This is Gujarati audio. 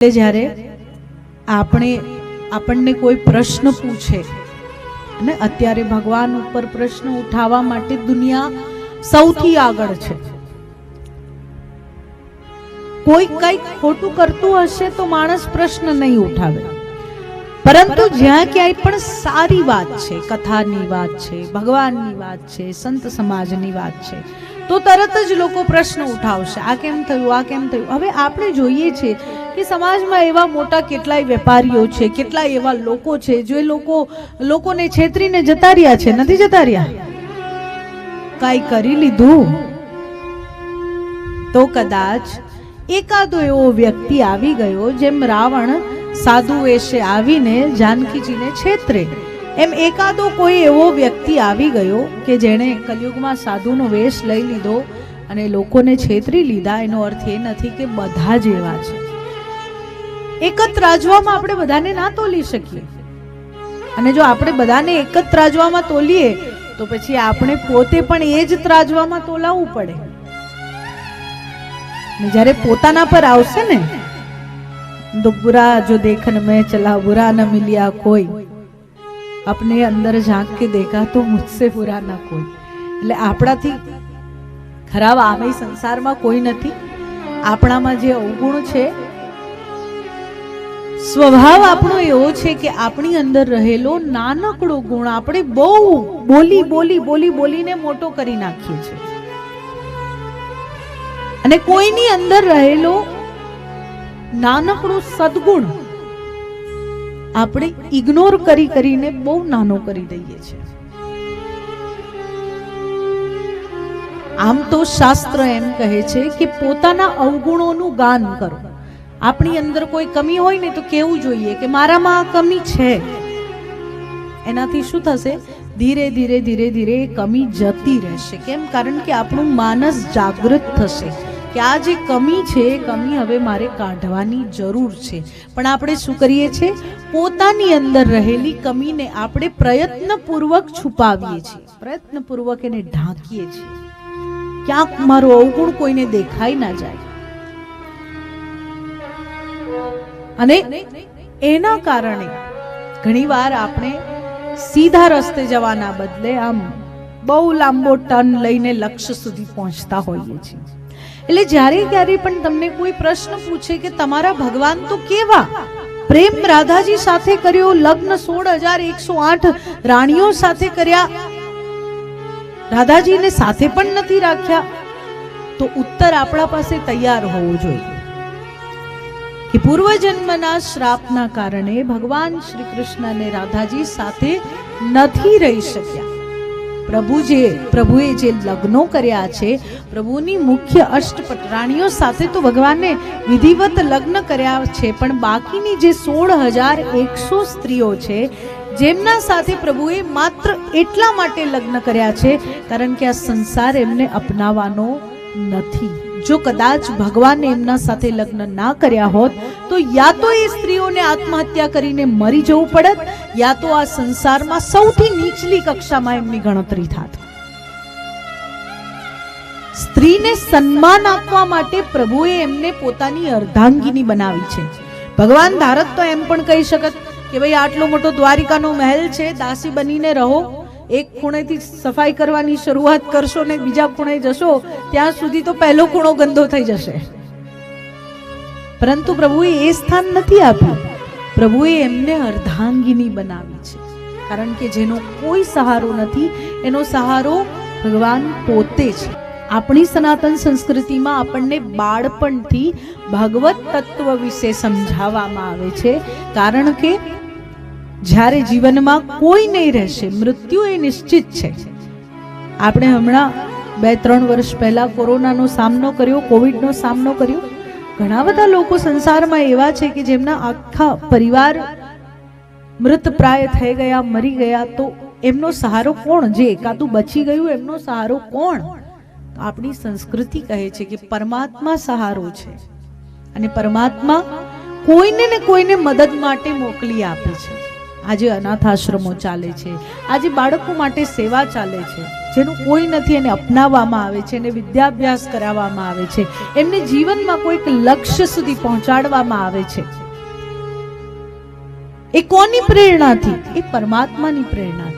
એટલે જ્યારે આપણે આપણને કોઈ પ્રશ્ન પૂછે અને અત્યારે ભગવાન ઉપર પ્રશ્ન ઉઠાવવા માટે દુનિયા સૌથી આગળ છે. કોઈ કંઈક ખોટું કરતું હશે તો માણસ પ્રશ્ન નહીં ઉઠાવે. પરંતુ જ્યાં ક્યાંય પણ સારી વાત છે, કથાની વાત છે, ભગવાનની વાત છે, સંત સમાજની વાત છે તો તરત જ લોકો પ્રશ્ન ઉઠાવશે, આ કેમ થયું, આ કેમ થયું? હવે આપણે જોઈએ છીએ કે સમાજમાં એવા મોટા કેટલાય વેપારીઓ છે, કેટલાય એવા લોકો છે, જે લોકો, લોકોને છેતરીને જતા રહ્યા છે, નથી જતા રહ્યા? કાંઈ કરી લીધું? તો કદાચ એકાદો એવો વ્યક્તિ આવી ગયો જેમ રાવણ સાધુ વેશે આવીને, જાનકીજીને છેતરે. એમ એકાદો કોઈ એવો વ્યક્તિ આવી ગયો કે જેણે કલયુગમાં સાધુનો વેશ લઈ લીધો અને લોકોને છેતરી લીધા, એનો અર્થ એ નથી કે બધા જ એવા છે. એક જ આપણે બધાને ના તોલી શકીએ. અને જો આપણે બધાને એક જ ત્રાજવામાં તોલીએ, તો પછી આપણે પોતે પણ એ જ ત્રાજવામાં તોલાવવું પડે. જ્યારે પોતાના પર આવશે ને, તો બુરા જો દેખન મેં ચલા, બુરા ન મિલ્યા કોઈ. अपने अंदर झांक के देखा तो मुझसे बुरा ना કોઈ એટલે આપણાથી ખરાબ આમે સંસારમાં કોઈ નથી આપણામાં જે અવગુણ છે સ્વભાવ આપણો એવો છે કે આપણી અંદર રહેલો નાનકડો ગુણ આપણે બહુ બોલી બોલી બોલી બોલીને મોટો કરી નાખીએ છીએ અને કોઈની અંદર રહેલો નાનકડો સદગુણ આપણે ઇગ્નોર કરી કરીને બહુ નાનો કરી દઈએ છીએ. આમ તો શાસ્ત્ર એમ કહે છે કે પોતાના અવગુણોનું ગાન કરો. આપણી અંદર કોઈ કમી હોય ને તો કેવું જોઈએ કે મારામાં આ કમી છે? એનાથી શું થશે? ધીરે ધીરે ધીરે ધીરે એ કમી જતી રહેશે. કેમ? કારણ કે આપણું માનસ જાગૃત થશે. કે આ જે કમી છે, એ કમી હવે મારે કાઢવાની જરૂર છે. પણ આપણે શું કરીએ છીએ? પોતાની અંદર રહેલી કમીને આપણે પ્રયત્નપૂર્વક છુપાવીએ છીએ. પ્રયત્નપૂર્વક એને ઢાંકીએ છીએ. ક્યાંક મારો અવગુણ કોઈને દેખાઈ ના જાય. અને એના કારણે ઘણીવાર આપણે સીધા રસ્તે જવાના બદલે આમ બહુ લાંબો ટર્ન લઈને લક્ષ્ય સુધી પહોંચતા હોઈએ છીએ. એટલે જ્યારે ક્યારે પણ તમને કોઈ પ્રશ્ન પૂછે કે તમારા ભગવાન તો કેવા? પ્રેમ રાધાજી સાથે કર્યો, લગ્ન સોળ હજાર એકસો આઠ રાણીઓ સાથે કર્યા. રાધાજીને સાથે પણ નથી રાખ્યા. તો ઉત્તર આપણા પાસે તૈયાર હોવો જોઈએ. કે પૂર્વજન્મના શ્રાપના કારણે ભગવાન શ્રી કૃષ્ણ અને રાધાજી સાથે નથી રહી શક્યા. પ્રભુ જે પ્રભુએ જે લગ્નો કર્યા છે, પ્રભુની મુખ્ય અષ્ટપટ રાણીઓ સાથે તો ભગવાને વિધિવત લગ્ન કર્યા છે, પણ બાકીની જે સોળ હજાર એકસો સ્ત્રીઓ છે, જેમના સાથે પ્રભુએ માત્ર એટલા માટે લગ્ન કર્યા છે, કારણ કે આ સંસાર એમને અપનાવવાનો નથી. જો કદાચ ભગવાને એમના સાથે લગ્ન ના કર્યા હોત, તો યા તો એ સ્ત્રીઓને આત્મહત્યા કરીને મરી જવું પડત, યા તો આ સંસારમાં સૌથી નીચલી કક્ષામાં એમની ગણતરી થાત. સ્ત્રીને સન્માન આપવા માટે પ્રભુએ એમને પોતાની અર્ધાંગીની બનાવી છે. ભગવાન ભારત તો એમ પણ કહી શકત કે ભાઈ આટલો મોટો દ્વારિકાનો મહેલ છે, દાસી બનીને રહો એક ખૂણેથી સફાઈ કરવાની શરૂઆત કરશો ને બીજા ખૂણે જશો, ત્યાં સુધી તો પહેલો ખૂણો ગંદો થઈ જશે. પરંતુ પ્રભુએ એ સ્થાન નથી આપ્યું. પ્રભુએ એમને અર્ધાંગીની બનાવી છે. કારણ કે જેનો કોઈ સહારો નથી, એનો સહારો ભગવાન પોતે છે. આપણી સનાતન સંસ્કૃતિમાં આપણને બાળપણથી ભાગવત તત્વ વિશે સમજાવવામાં આવે છે. કારણ કે જ્યારે જીવનમાં કોઈ નહીં રહેશે, મૃત્યુ એ નિશ્ચિત છે. આપણે હમણાં બે, ત્રણ વર્ષ પહેલા કોરોનાનો સામનો કર્યો, કોવિડનો સામનો કર્યો. ઘણા બધા લોકો સંસારમાં એવા છે કે જેમના આખા પરિવાર મૃતપ્રાય થઈ ગયા, મરી ગયા, તો એમનો સહારો કોણ? જે એકાદું બચી ગયું, એમનો સહારો કોણ? આપણી સંસ્કૃતિ કહે છે કે પરમાત્મા સહારો છે. અને પરમાત્મા કોઈને ને કોઈને મદદ માટે મોકલી આપે છે. આજે અનાથ આશ્રમો ચાલે છે. આજે બાળકો માટે સેવા ચાલે છે. જેનું કોઈ નથી એને અપનાવવામાં આવે છે, એને વિદ્યાભ્યાસ કરાવવામાં આવે છે. એમને જીવનમાં કોઈક લક્ષ્ય સુધી પહોંચાડવામાં આવે છે. એ કોની પ્રેરણાથી? એ પરમાત્માની પ્રેરણા